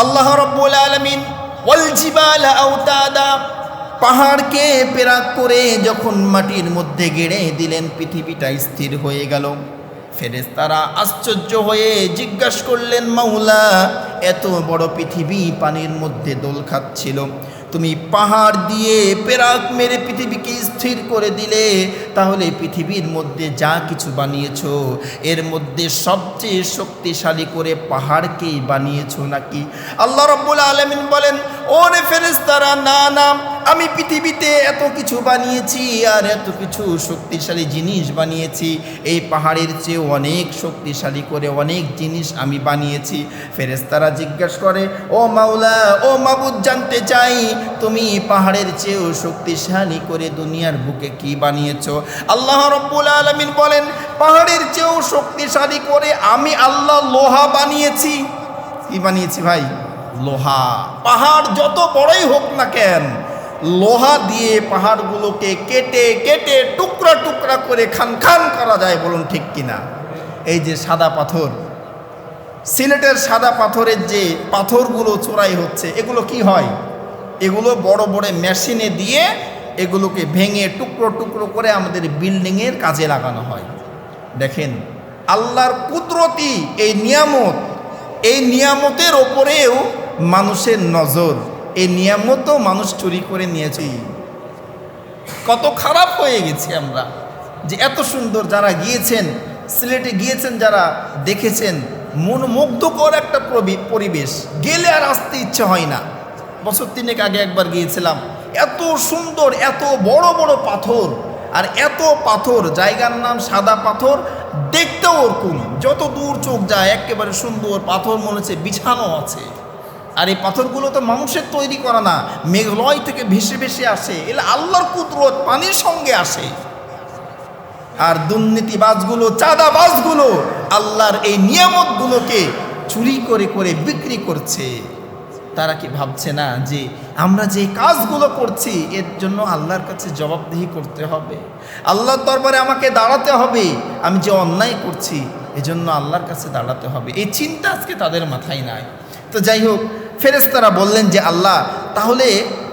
আল্লাহ রব্বুল আলমিন অলজিবাল আউতাদা পাহাড়কে পেরাক করে যখন মাটির মধ্যে গেড়ে দিলেন, পৃথিবীটা স্থির হয়ে গেল। ফেরেস তারা আশ্চর্য হয়ে জিজ্ঞাসা করলেন, মাওলা, এত বড় পৃথিবী পানির মধ্যে দোল খাচ্ছিল। তুমি পাহাড় দিয়ে পেরাক মেরে পৃথিবীকে স্থির করে দিলে, তাহলে পৃথিবীর মধ্যে যা কিছু বানিয়েছ, এর মধ্যে সবচেয়ে শক্তিশালী করে পাহাড়কেই বানিয়েছ নাকি? আল্লাহ রব্বুল আলমিন বলেন, ওরে ফেরেস্তারা না না আমি পৃথিবীতে এত কিছু বানিয়েছি আর এত কিছু শক্তিশালী জিনিস বানিয়েছি। এই পাহাড়ের চেয়ে অনেক শক্তিশালী করে অনেক জিনিস আমি বানিয়েছি। ফেরেস্তারা জিজ্ঞাসা করে, ও মাওলা, ও মাবুদ, জানতে চাই, তুমি পাহাড়ের চেয়েও শক্তিশালী করে দুনিয়ার বুকে কি বানিয়েছ? আল্লাহ রব্বুল আলমিন বলেন, পাহাড়ের চেয়েও শক্তিশালী করে আমি আল্লাহ লোহা বানিয়েছি। কি বানিয়েছি ভাই? লোহা। পাহাড় যত বড়ই হোক না কেন লোহা দিয়ে পাহাড়গুলোকে কেটে কেটে টুকরা টুকরা করে খান খান করা যায় বলুন ঠিক কিনা? এই যে সাদা পাথর, সিলেটের সাদা পাথরের যে পাথরগুলো চোরাই হচ্ছে, এগুলো কি হয়? এগুলো বড় বড় মেশিনে দিয়ে এগুলোকে ভেঙে টুকরো টুকরো করে আমাদের বিল্ডিংয়ের কাজে লাগানো হয়। দেখেন, আল্লাহর কুদরতি এই নিয়ামত, এই নিয়ামতের ওপরেও মানুষের নজর। এই নিয়ামতও মানুষ চুরি করে নিয়েছে। কত খারাপ হয়ে গেছি আমরা যে এত সুন্দর যারা গিয়েছেন, সিলেটে গিয়েছেন, যারা দেখেছেন মন মুগ্ধকর একটা প্রবি- পরিবেশ। গেলে আর আসতে ইচ্ছে হয় না। বছর তিনেক আগে একবার গিয়েছিলাম। এত সুন্দর, এত বড় বড় পাথর। আর এত পাথর, জায়গার নাম সাদা পাথর, দেখতেও ওরকম। যত দূর চোখ যায়, একেবারে সুন্দর পাথর মনে হচ্ছে বিছানো আছে। আর এই পাথরগুলো তো মানুষের তৈরি করা না, মেঘলয় থেকে ভেসে ভেসে আসে, এলে আল্লাহর কুদরত পানির সঙ্গে আসে। আর দুর্নীতিবাজগুলো, চাঁদাবাজগুলো আল্লাহর এই নিয়ামতগুলোকে চুরি করে করে বিক্রি করছে। তারা কি ভাবছে না যে আমরা যে কাজগুলো করছি, এর জন্য আল্লাহর কাছে জবাবদিহি করতে হবে? আল্লাহর দরবারে আমাকে দাঁড়াতে হবে, আমি যে অন্যায় করছি, এজন্য আল্লাহর কাছে দাঁড়াতে হবে। এই চিন্তা আজকে তাদের মাথায় নাই। তো যাই হোক ফেরেশতারা বললেন যে আল্লাহ, তাহলে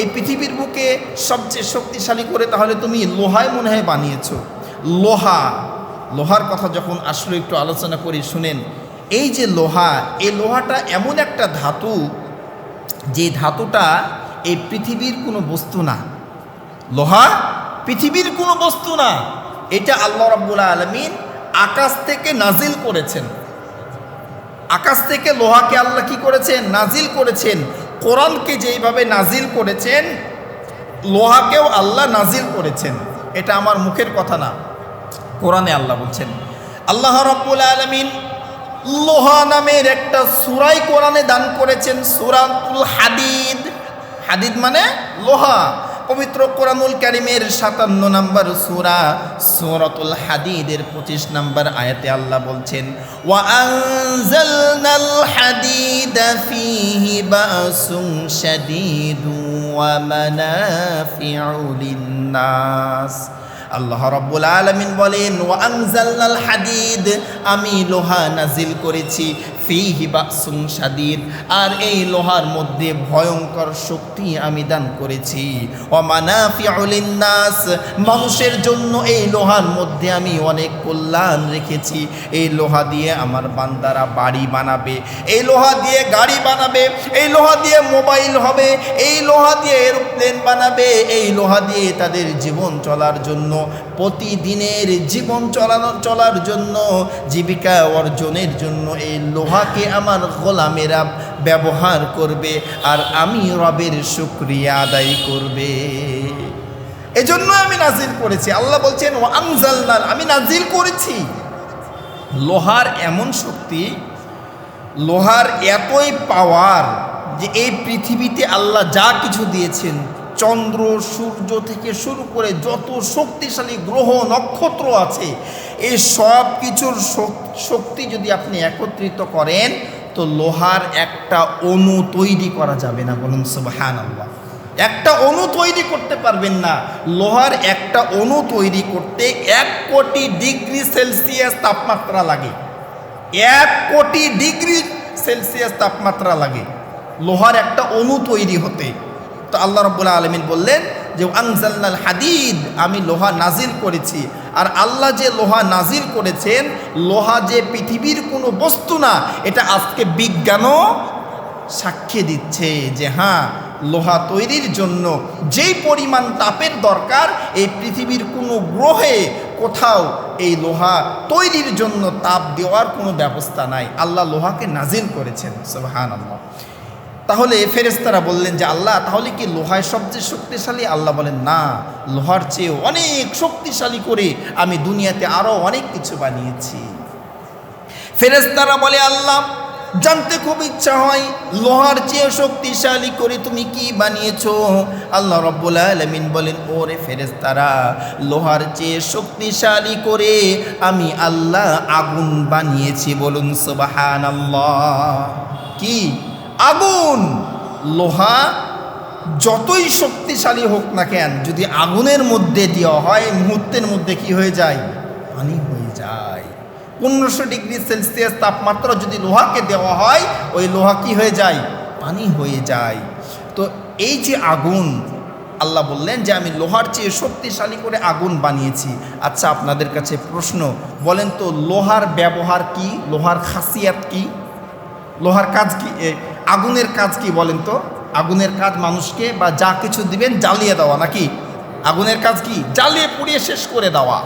এই পৃথিবীর বুকে সবচেয়ে শক্তিশালী করে তাহলে তুমি লোহায় মনে হয় বানিয়েছো। লোহা, লোহার কথা যখন আসলে, একটু আলোচনা করি, শুনেন। এই যে লোহা, এই লোহাটা এমন একটা ধাতু, যে ধাতুটা এই পৃথিবীর কোনো বস্তু না। লোহা পৃথিবীর কোনো বস্তু না। এটা আল্লাহ রাব্বুল আলমিন আকাশ থেকে নাজিল করেছেন। আকাশ থেকে লোহাকে আল্লাহ কি করেছেন? নাজিল করেছেন। কোরআনকে যেইভাবে নাজিল করেছেন, লোহাকেও আল্লাহ নাজিল করেছেন। এটা আমার মুখের কথা না। কোরআনে আল্লাহ বলছেন, আল্লাহ রব্বুল আলমিন লোহা নামের একটা সুরাই কোরআনে দান করেছেন, সুরাতুল হাদিদ। হাদিদ মানে লোহা। পবিত্র কোরআনুল কারিমের সাতান্ন নম্বর সুরা সুরাতুল হাদিদের পঁচিশ নম্বর আয়াতে আল্লাহ বলছেন হাদিদা ফীহি বাসুন শাদীদু ওয়া মানাফিউ লিন-নাস। আল্লাহ রব্বুল আলমিন বলেন ও হাদিদ, আমি লোহা নাজিল করেছি ফিহি বাসুম সাদিদ আর এই লোহার মধ্যে ভয়ঙ্কর শক্তি আমি দান করেছি। মানাফিউলিন্নাস মানুষের জন্য এই লোহার মধ্যে আমি অনেক কল্যাণ রেখেছি। এই লোহা দিয়ে আমার বান্দারা বাড়ি বানাবে, এই লোহা দিয়ে গাড়ি বানাবে, এই লোহা দিয়ে মোবাইল হবে, এই লোহা দিয়ে এরোপ্লেন বানাবে, এই লোহা দিয়ে তাদের জীবন চলার জন্য, প্রতিদিনের জীবন চালানো, চলার জন্য, জীবিকা অর্জনের জন্য এই লোহাকে আমার গোলামেরা ব্যবহার করবে আর আমি রবের শুক্রিয়া আদায় করবে। এজন্য আমি নাজিল করেছি। আল্লাহ বলছেন ও আনজালনাল আমি নাজিল করেছি। লোহার এমন শক্তি, লোহার এতই পাওয়ার যে এই পৃথিবীতে আল্লাহ যা কিছু দিয়েছেন চন্দ্র, সূর্য থেকে শুরু করে যত শক্তিশালী গ্রহ, নক্ষত্র আছে এই সব কিছুর শক্তি যদি আপনি একত্রিত করেন, তো লোহার একটা অণু তৈরি করা যাবে না বলুন সুবহান আল্লাহ একটা অণু তৈরি করতে পারবেন না। লোহার একটা অণু তৈরি করতে এক কোটি ডিগ্রি সেলসিয়াস তাপমাত্রা লাগে। এক কোটি ডিগ্রি সেলসিয়াস তাপমাত্রা লাগে। লোহার একটা অণু তৈরি হতে। তো আল্লাহ রব্বুল্লাহ আলমিন বললেন যে আনজাল্লাল হাদিদ, আমি লোহা নাজিল করেছি। আর আল্লাহ যে লোহা নাজিল করেছেন, লোহা যে পৃথিবীর কোনো বস্তু না, এটা আজকে বিজ্ঞানও সাক্ষী দিচ্ছে যে হ্যাঁ লোহা তৈরির জন্য যেই পরিমাণ তাপের দরকার, এই পৃথিবীর কোনো গ্রহে কোথাও এই লোহা তৈরির জন্য তাপ দেওয়ার কোনো ব্যবস্থা নাই। আল্লাহ লোহাকে নাজিল করেছেন সুবহান আল্লাহ তাহলে ফেরেস্তারা বললেন যে আল্লাহ, তাহলে কি লোহায় সবচেয়ে শক্তিশালী? আল্লাহ বলেন, না, লোহার চেয়ে অনেক শক্তিশালী করে আমি দুনিয়াতে আরও অনেক কিছু বানিয়েছি। ফেরেস্তারা বলে, আল্লাহ, জানতে খুব ইচ্ছা হয়, লোহার চেয়ে শক্তিশালী করে তুমি কি বানিয়েছো? আল্লাহ রব্বুল আলমিন বলেন, ওরে ফেরেস্তারা লোহার চেয়ে শক্তিশালী করে আমি আল্লাহ আগুন বানিয়েছি বলুন সুবাহান আল্লাহ কি? আগুন। লোহা যতই শক্তিশালী হোক না কেন, যদি আগুনের মধ্যে দেওয়া হয়, মুহূর্তের মধ্যে কি হয়ে যায়? পানি হয়ে যায়। পনেরোশো ডিগ্রি সেলসিয়াস তাপমাত্রা যদি লোহাকে দেওয়া হয়, ওই লোহা কি হয়ে যায়? পানি হয়ে যায়। তো এই যে আগুন, আল্লাহ বললেন যে, আমি লোহার চেয়ে শক্তিশালী করে আগুন বানিয়েছি। আচ্ছা আপনাদের কাছে প্রশ্ন, বলেন তো, লোহার ব্যবহার কি? লোহার খাসিয়াত কি? লোহার কাজ কি? আগুনের কাজ কি বলেন তো? আগুনের কাজ মানুষকে বা যা কিছু দিবেন জ্বালিয়ে দেওয়া নাকি? আগুনের কাজ কি? জ্বালিয়ে পুড়িয়ে শেষ করে দেওয়া।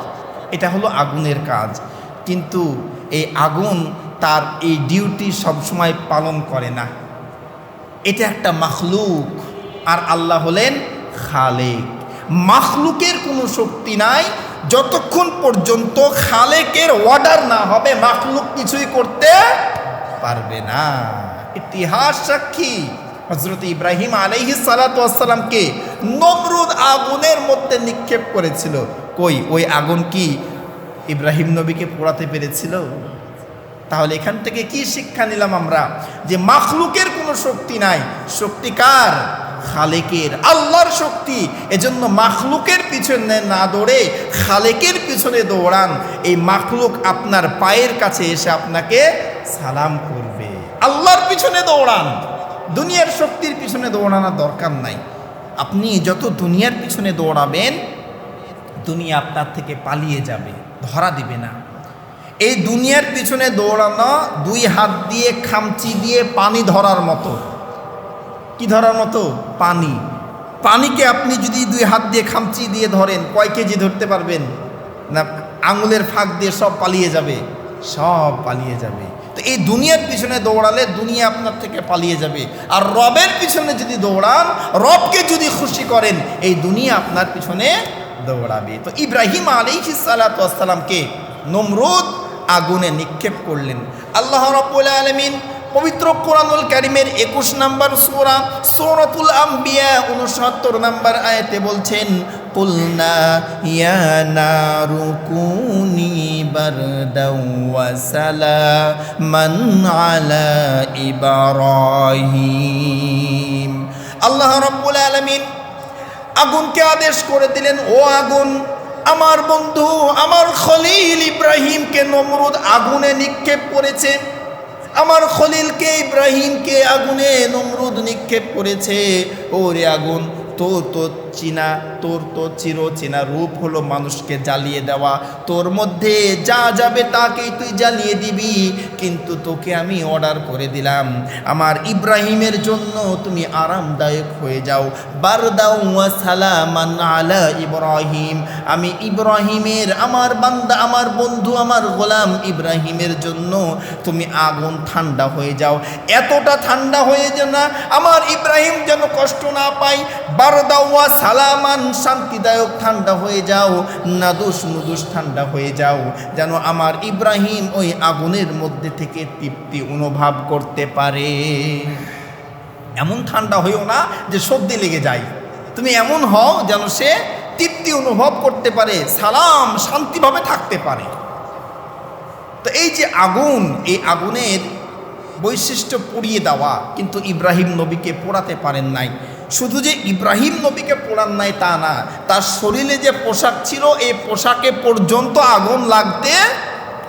এটা হলো আগুনের কাজ। কিন্তু এই আগুন তার এই ডিউটি সবসময় পালন করে না। এটা একটা মাখলুক। আর আল্লাহ হলেন খালেক। মাখলুকের কোনো শক্তি নাই। যতক্ষণ পর্যন্ত খালেকের অর্ডার না হবে, মাখলুক কিছুই করতে পারবে না। ইতিহাস সাক্ষী হজরত ইব্রাহিম আলাইহি সালাতামকে নমরুদ আগুনের মধ্যে নিক্ষেপ করেছিল। কই, ওই আগুন কি ইব্রাহিম নবীকে পোড়াতে পেরেছিল? তাহলে এখান থেকে কি শিক্ষা নিলাম আমরা? যে মাখলুকের কোনো শক্তি নাই। শক্তি কার? খালেকের। আল্লাহর শক্তি। এজন্য মাখলুকের পিছনে না দৌড়ে খালেকের পিছনে দৌড়ান। এই মাখলুক আপনার পায়ের কাছে এসে আপনাকে সালাম করবে। আল্লাহর পিছনে দৌড়ান। দুনিয়ার শক্তির পিছনে দৌড়ানোর দরকার নাই। আপনি যত দুনিয়ার পিছনে দৌড়াবেন, দুনিয়া আপনার থেকে পালিয়ে যাবে, ধরা দিবে না। এই দুনিয়ার পিছনে দৌড়ানো, দুই হাত দিয়ে খামচি দিয়ে পানি ধরার মতো। কি ধরার মতো? পানি। পানিকে আপনি যদি দুই হাত দিয়ে খামচি দিয়ে ধরেন, কয় কেজি ধরতে পারবেন? না, আঙুলের ফাঁক দিয়ে সব পালিয়ে যাবে। সব পালিয়ে যাবে। তো এই দুনিয়ার পিছনে দৌড়ালে দুনিয়া আপনার থেকে পালিয়ে যাবে। আর রবের পিছনে যদি দৌড়ান, রবকে যদি খুশি করেন, এই দুনিয়া আপনার পিছনে দৌড়াবে। তো ইব্রাহিম আলী সালাতামকে নমরুদ আগুনে নিক্ষেপ করলেন। আল্লাহ রব্বুল আলমিন পবিত্র কোরআনুল কারিমের একুশ নম্বর সোরা সৌরতুল আম্বিয়া উনসত্তর নম্বর আয়াতে বলছেন আল্লাহ আগুনকে আদেশ করে দিলেন, ও আগুন, আমার বন্ধু, আমার খলিল ইব্রাহিমকে নমরুদ আগুনে নিক্ষেপ করেছে। আমার খলিলকে ইব্রাহিমকে আগুনে নমরুদ নিক্ষেপ করেছে। ওরে আগুন তোর তো চীনা, তোর তো চির চেনা রূপ হলো মানুষকে জ্বালিয়ে দেওয়া। তোর মধ্যে যা যাবে তাকেই তুই জ্বালিয়ে দিবি। কিন্তু তোকে আমি অর্ডার করে দিলাম। আমার ইব্রাহিমের জন্য তুমি আরামদায়ক হয়ে যাও। বারদাউ ওয়া সালামান আলা ইব্রাহিম। আমি ইব্রাহিমের, আমার বান্দা, আমার বন্ধু, আমার গোলাম ইব্রাহিমের জন্য তুমি আগুন ঠান্ডা হয়ে যাও। এতটা ঠান্ডা হয়ে যেন না, আমার ইব্রাহিম যেন কষ্ট না পাই বারদাওয়া সালামান শান্তিদায়ক ঠান্ডা হয়ে যাও, না নাদুস নুদুস ঠান্ডা হয়ে যাও, যেন আমার ইব্রাহিম ওই আগুনের মধ্যে থেকে তৃপ্তি অনুভব করতে পারে। এমন ঠান্ডা হইও না যে সর্দি লেগে যায়। তুমি এমন হও যেন সে তৃপ্তি অনুভব করতে পারে, সালাম শান্তিভাবে থাকতে পারে। তো এই যে আগুন, এই আগুনের বৈশিষ্ট্য পুড়িয়ে দেওয়া কিন্তু ইব্রাহিম নবীকে পোড়াতে পারেন নাই। শুধু যে ইব্রাহিম নবীকে পোড়ান নাই তা না, তার শরীরে যে পোশাক ছিল, এই পোশাকে পর্যন্ত আগুন লাগতে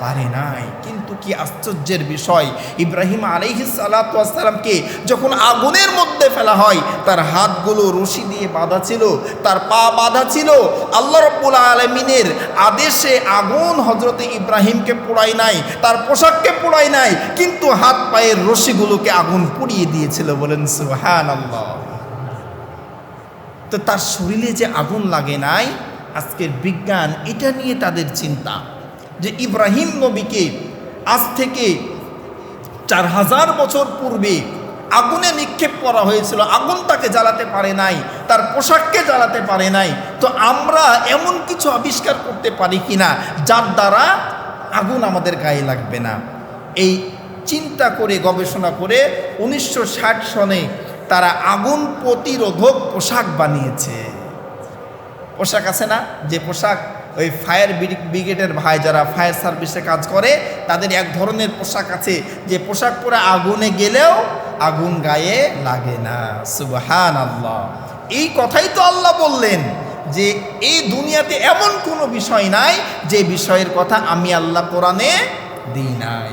পারে নাই। কিন্তু কি আশ্চর্যের বিষয়, ইব্রাহিম আলাইহিস সালাতামকে যখন আগুনের মধ্যে ফেলা হয়, তার হাতগুলো রশি দিয়ে বাঁধা ছিল, তার পা বাঁধা ছিল, আল্লাহ রব্বুল আলমিনের আদেশে আগুন হজরতে ইব্রাহিমকে পোড়াই নাই, তার পোশাককে পোড়াই নাই, কিন্তু হাত পায়ের রশিগুলোকে আগুন পুড়িয়ে দিয়েছিল বলেন সুহান আল্লাহ তো তার শরীরে যে আগুন লাগে নাই, আজকের বিজ্ঞান এটা নিয়ে তাদের চিন্তা। যে ইব্রাহিম নবীকে আজ থেকে চার হাজার বছর পূর্বে আগুনে নিক্ষেপ করা হয়েছিল, আগুন তাকে জ্বালাতে পারে নাই, তার পোশাককে জ্বালাতে পারে নাই। তো আমরা এমন কিছু আবিষ্কার করতে পারি কিনা, যার দ্বারা আগুন আমাদের গায়ে লাগবে না। এই চিন্তা করে, গবেষণা করে উনিশশো ষাট সনে তারা আগুন প্রতিরোধক পোশাক বানিয়েছে। পোশাক আছে না? যে পোশাক ওই ফায়ার ব্রিগেডের ভাই যারা ফায়ার সার্ভিসে কাজ করে, তাদের এক ধরনের পোশাক আছে। যে পোশাক পরে আগুনে গেলেও আগুন গায়ে লাগে না। সুবহান আল্লাহ এই কথাই তো আল্লাহ বললেন যে এই দুনিয়াতে এমন কোনো বিষয় নাই যে বিষয়ের কথা আমি আল্লাহ কোরআনে দিই নাই।